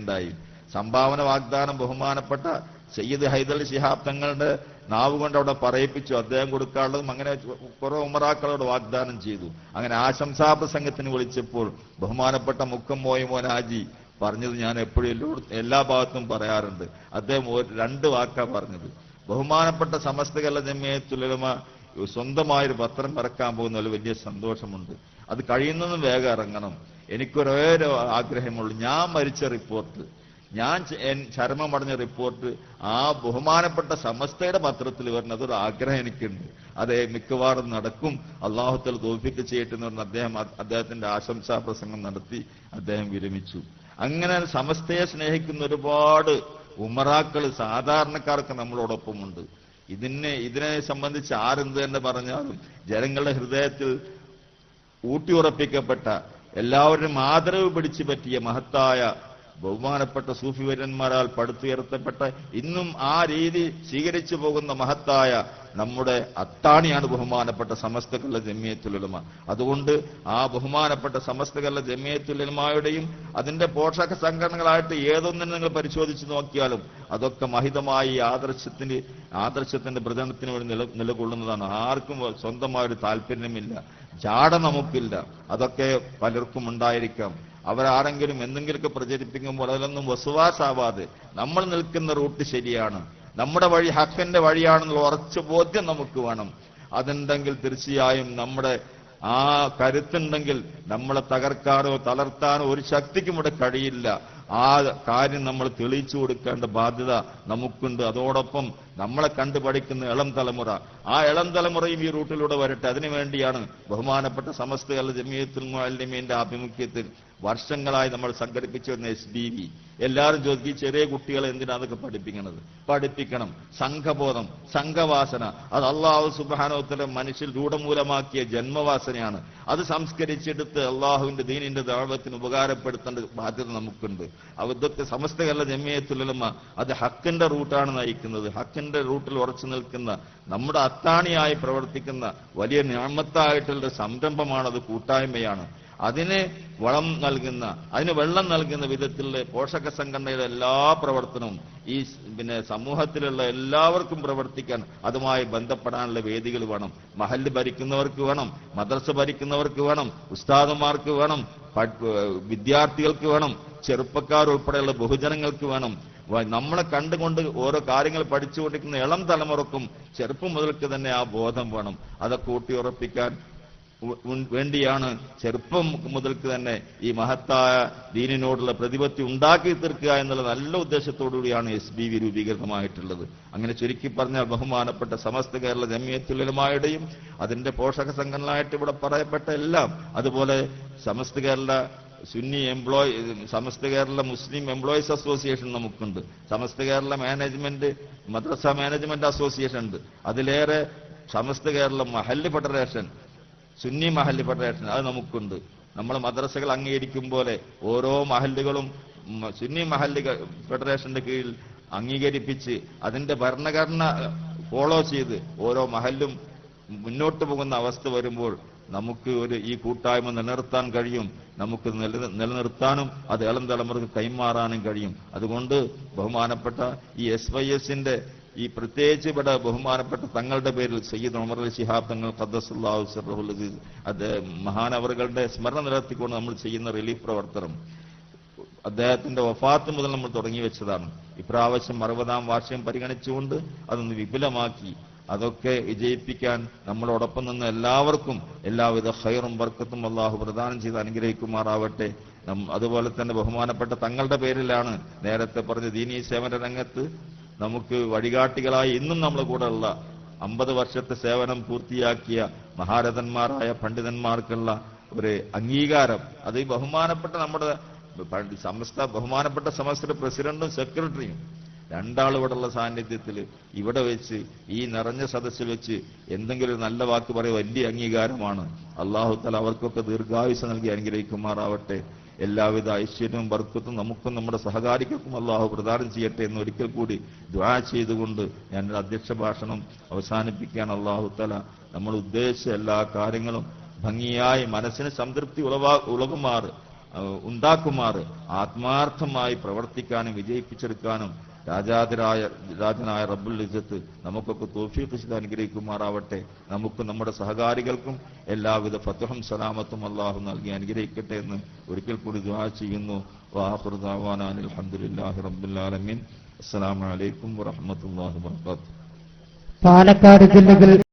ഉണ്ടായി. സംഭാവന വാഗ്ദാനം ബഹുമാനപ്പെട്ട സയ്യിദ് ഹൈദൽ ശിഹാബ് തങ്ങളുടെ നാവ് കൊണ്ട് അവിടെ പറയിപ്പിച്ചു. അദ്ദേഹം കൊടുക്കാനുള്ളതും അങ്ങനെ കുറെ ഉമറാക്കളോട് വാഗ്ദാനം ചെയ്തു. അങ്ങനെ ആശംസാ പ്രസംഗത്തിന് വിളിച്ചപ്പോൾ ബഹുമാനപ്പെട്ട മുക്കം മോയ മോനാജി പറഞ്ഞത് ഞാൻ എപ്പോഴും എല്ലാ ഭാഗത്തും പറയാറുണ്ട്. അദ്ദേഹം രണ്ട് വാക്കാ പറഞ്ഞത്. ബഹുമാനപ്പെട്ട സമസ്ത കേരള ജമ്മിയത്തുലമ സ്വന്തമായൊരു പത്രം ഇറക്കാൻ പോകുന്നതിൽ വലിയ സന്തോഷമുണ്ട്. അത് കഴിയുന്നതും വേഗം ഇറങ്ങണം. എനിക്കൊരേ ഒരു ആഗ്രഹമുള്ളൂ. ഞാൻ മരിച്ച റിപ്പോർട്ട് ഞാൻ ചരമമടഞ്ഞ റിപ്പോർട്ട് ആ ബഹുമാനപ്പെട്ട സമസ്തയുടെ പത്രത്തിൽ വരുന്നത് ഒരു ആഗ്രഹം എനിക്കുണ്ട്. അതെ മിക്കവാറും നടക്കും. അള്ളാഹുത്തൽ തോൽപ്പിക്ക് ചെയ്യട്ടെന്ന് പറഞ്ഞ് അദ്ദേഹം അദ്ദേഹത്തിന്റെ ആശംസാ പ്രസംഗം നടത്തി അദ്ദേഹം വിരമിച്ചു. അങ്ങനെ സമസ്തയെ സ്നേഹിക്കുന്ന ഒരുപാട് ഉമറാക്കൾ സാധാരണക്കാർക്ക് നമ്മളോടൊപ്പമുണ്ട്. ഇതിനെ ഇതിനെ സംബന്ധിച്ച് ആരെന്ത് തന്നെ പറഞ്ഞാലും ജനങ്ങളുടെ ഹൃദയത്തിൽ ഊട്ടിയുറപ്പിക്കപ്പെട്ട എല്ലാവരും ആദരവ് പിടിച്ചു പറ്റിയ മഹത്തായ ബഹുമാനപ്പെട്ട സൂഫിവര്യന്മാരാൽ പടുത്തുയർത്തപ്പെട്ട ഇന്നും ആ രീതി സ്വീകരിച്ചു പോകുന്ന മഹത്തായ നമ്മുടെ അത്താണിയാണ് ബഹുമാനപ്പെട്ട സമസ്തകല്ല ജമിയത്തുലമ. അതുകൊണ്ട് ആ ബഹുമാനപ്പെട്ട സമസ്തകല്ല ജമിയത്തുലമായുടെയും അതിന്റെ പോഷക സംഘടനകളായിട്ട് ഏതൊന്നും നിങ്ങൾ പരിശോധിച്ചു നോക്കിയാലും അതൊക്കെ മഹിതമായി ആദർശത്തിന് ആദർശത്തിന്റെ പ്രചരണത്തിന് വേണ്ടി നില നിലകൊള്ളുന്നതാണ്. ആർക്കും സ്വന്തമായൊരു താല്പര്യമില്ല. ജാട നമുക്കില്ല. അതൊക്കെ പലർക്കും ഉണ്ടായിരിക്കാം. അവരാരെങ്കിലും എന്തെങ്കിലുമൊക്കെ പ്രചരിപ്പിക്കുമ്പോൾ അതിലൊന്നും വസുവാസാവാതെ നമ്മൾ നിൽക്കുന്ന റൂട്ട് ശരിയാണ്. നമ്മുടെ വഴി ഹക്കന്റെ വഴിയാണെന്നുള്ള ഉറച്ച ബോധ്യം നമുക്ക് വേണം. അതുണ്ടെങ്കിൽ തീർച്ചയായും നമ്മുടെ ആ കരുത്തുണ്ടെങ്കിൽ നമ്മളെ തകർക്കാനോ തളർത്താനോ ഒരു ശക്തിക്കും ഇവിടെ കഴിയില്ല. ആ കാര്യം നമ്മൾ തെളിയിച്ചു കൊടുക്കേണ്ട ബാധ്യത നമുക്കുണ്ട്. അതോടൊപ്പം നമ്മളെ കണ്ടു പഠിക്കുന്ന ഇളം തലമുറ. ആ ഇളം തലമുറയും ഈ റൂട്ടിലൂടെ വരട്ടെ. അതിനുവേണ്ടിയാണ് ബഹുമാനപ്പെട്ട സമസ്ത മുഅല്ലിമീന്റെ ആഭിമുഖ്യത്തിൽ വർഷങ്ങളായി നമ്മൾ സംഘടിപ്പിച്ചു വരുന്ന എസ് ഡി വി. എല്ലാവരും ചോദിക്കും ചെറിയ കുട്ടികളെ എന്തിനാ അതൊക്കെ പഠിപ്പിക്കണത്? പഠിപ്പിക്കണം. സംഘബോധം സംഘവാസന. അത് അള്ളാഹു സുബാനോത്തരം മനുഷ്യൻ രൂഢമൂലമാക്കിയ ജന്മവാസനയാണ്. അത് സംസ്കരിച്ചെടുത്ത് അള്ളാഹുവിന്റെ ദീനിന്റെ ദാപത്തിന് ഉപകാരപ്പെടുത്തേണ്ട ബാധ്യത നമുക്കുണ്ട്. അവ ഇതൊക്കെ സമസ്ത കേരള ജമ്മിയത്തുലമ അത് ഹക്കിന്റെ റൂട്ടാണ് നയിക്കുന്നത്. ഹക്കിന്റെ റൂട്ടിൽ ഉറച്ചു നിൽക്കുന്ന നമ്മുടെ അത്താണിയായി പ്രവർത്തിക്കുന്ന വലിയ ഞാമത്തായിട്ടുള്ള സംരംഭമാണ് അത് കൂട്ടായ്മയാണ്. അതിന് വളം നൽകുന്ന അതിന് വെള്ളം നൽകുന്ന വിധത്തിലുള്ള പോഷക സംഘടനയുടെ എല്ലാ പ്രവർത്തനവും ഈ പിന്നെ സമൂഹത്തിലുള്ള എല്ലാവർക്കും പ്രവർത്തിക്കാൻ അതുമായി ബന്ധപ്പെടാനുള്ള വേദികൾ വേണം. മഹല്ല് ഭരിക്കുന്നവർക്ക് വേണം മദ്രസ ഭരിക്കുന്നവർക്ക് വേണം ഉസ്താദന്മാർക്ക് വേണം വിദ്യാർത്ഥികൾക്ക് വേണം ചെറുപ്പക്കാർ ഉൾപ്പെടെയുള്ള ബഹുജനങ്ങൾക്ക് വേണം. നമ്മളെ കണ്ടുകൊണ്ട് ഓരോ കാര്യങ്ങൾ പഠിച്ചുകൊണ്ടിരിക്കുന്ന ഇളം തലമുറക്കും ചെറുപ്പം മുതൽക്ക് തന്നെ ആ ബോധം വേണം. അതൊക്കെ ഊട്ടിയുറപ്പിക്കാൻ വേണ്ടിയാണ് ചെറുപ്പം മുതൽക്ക് തന്നെ ഈ മഹത്തായ ദീനിനോടുള്ള പ്രതിപത്തി ഉണ്ടാക്കി തീർക്കുക എന്നുള്ള നല്ല ഉദ്ദേശത്തോടുകൂടിയാണ് എസ് ബി വി രൂപീകൃതമായിട്ടുള്ളത്. അങ്ങനെ ചുരുക്കി പറഞ്ഞാൽ ബഹുമാനപ്പെട്ട സമസ്ത കേരള ജമിയത്തുലമായുടെയും അതിന്റെ പോഷക സംഘടനകളായിട്ട് ഇവിടെ പറയപ്പെട്ട എല്ലാം അതുപോലെ Samastha Kerala Sunni employ Samastha Kerala Muslim employees association നമുക്കുണ്ട്. Samastha Kerala management Madrasa management association ഉണ്ട്. അതിലേറെ സമസ്ത കേരള മഹല്ല് ഫെഡറേഷൻ സുന്നി മഹല്ല് ഫെഡറേഷൻ അത് നമുക്കുണ്ട്. നമ്മൾ മദ്രസകൾ അംഗീകരിക്കും പോലെ ഓരോ മഹല്ലുകളും സുന്നി മഹല്ല് ഫെഡറേഷന്റെ കീഴിൽ അംഗീകരിപ്പിച്ച് അതിന്റെ ഭരണഘടന ഫോളോ ചെയ്ത് ഓരോ മഹല്ലും മുന്നോട്ട് പോകുന്ന അവസ്ഥ വരുമ്പോൾ നമുക്ക് ഒരു ഈ കൂട്ടായ്മ നിലനിർത്താൻ കഴിയും. നമുക്ക് നില- നിലനിർത്താനും അത് ഇളം തലമുറയ്ക്ക് കൈമാറാനും കഴിയും. അതുകൊണ്ട് ബഹുമാനപ്പെട്ട ഈ എസ് വൈ എസിന്റെ ഈ പ്രത്യേകിച്ച് ഇവിടെ ബഹുമാനപ്പെട്ട തങ്ങളുടെ പേരിൽ സയ്യിദ് ഉമർ അലി ശിഹാബ് തങ്ങൾ ഖദ്ദസുല്ലാഹു സിർറഹുൽ അസീസ് അത് മഹാനവറുകളുടെ സ്മരണ നിലനിർത്തിക്കൊണ്ട് നമ്മൾ ചെയ്യുന്ന റിലീഫ് പ്രവർത്തനം. അദ്ദേഹത്തിന്റെ വഫാത്ത് മുതൽ നമ്മൾ തുടങ്ങി വെച്ചതാണ്. ഇപ്രാവശ്യം അറുപതാം വാർഷികം പരിഗണിച്ചുകൊണ്ട് അതൊന്ന് വിപുലമാക്കി. അതൊക്കെ വിജയിപ്പിക്കാൻ നമ്മളോടൊപ്പം നിന്ന് എല്ലാവർക്കും എല്ലാവിധ ഹൈറും വർക്കത്തും അള്ളാഹു പ്രദാനം ചെയ്ത് അനുഗ്രഹിക്കുമാറാവട്ടെ. അതുപോലെ തന്നെ ബഹുമാനപ്പെട്ട തങ്ങളുടെ പേരിലാണ് നേരത്തെ പറഞ്ഞ ദീനീ സേവന രംഗത്ത് നമുക്ക് വഴികാട്ടികളായി ഇന്നും നമ്മൾ കൂടെ ഉള്ള അമ്പത് വർഷത്തെ സേവനം പൂർത്തിയാക്കിയ മഹാരഥന്മാരായ പണ്ഡിതന്മാർക്കുള്ള ഒരു അംഗീകാരം. അത് ബഹുമാനപ്പെട്ട നമ്മുടെ സമസ്ത ബഹുമാനപ്പെട്ട സമസ്ത പ്രസിഡന്റും സെക്രട്ടറിയും രണ്ടാൾ ഇവിടെയുള്ള സാന്നിധ്യത്തിൽ ഇവിടെ വെച്ച് ഈ നിറഞ്ഞ സദസ്സിൽ വെച്ച് എന്തെങ്കിലും നല്ല വാക്ക് പറയുക വലിയ അംഗീകാരമാണ്. അള്ളാഹു തല അവർക്കൊക്കെ ദീർഘായുസ് നൽകി അനുഗ്രഹിക്കുമാറാവട്ടെ. എല്ലാവിധ ഐശ്വര്യവും ബർക്കത്തും നമുക്കും നമ്മുടെ സഹകാരികൾക്കും അള്ളാഹു പ്രദാനം ചെയ്യട്ടെ എന്ന് ഒരിക്കൽ കൂടി ദ്വാ ചെയ്തുകൊണ്ട് ഞാൻ അധ്യക്ഷ ഭാഷണം അവസാനിപ്പിക്കാൻ അള്ളാഹു തല നമ്മൾ ഉദ്ദേശിച്ച എല്ലാ കാര്യങ്ങളും ഭംഗിയായി മനസ്സിന് സംതൃപ്തി ഉളവാ ഉളകുമാറ് ഏഹ്, ഉണ്ടാക്കുമാറ് ആത്മാർത്ഥമായി പ്രവർത്തിക്കാനും വിജയിപ്പിച്ചെടുക്കാനും രാജാതിരായ രാജനായ റബ്ബുൽ ഇസ്സത്ത് നമുക്കൊക്കെ തോഫീഫ് ചെയ്ത് അനുഗ്രഹിക്കുമാറാവട്ടെ. നമുക്ക് നമ്മുടെ സഹകാരികൾക്കും എല്ലാവിധ ഫത്തഹം സലാമത്തും അള്ളാഹു നൽകി അനുഗ്രഹിക്കട്ടെ എന്ന് ഒരിക്കൽ കൂടി ദുആ ചെയ്യുന്നു. വാഹുർ ദാവാനാൻ അൽഹംദുലില്ലാഹി റബ്ബിൽ ആലമീൻ. അസ്സലാമു അലൈക്കും വറഹ്മത്തുള്ളാഹി വബറകാതുഹു പാലക്കാട് ജില്ലകൾ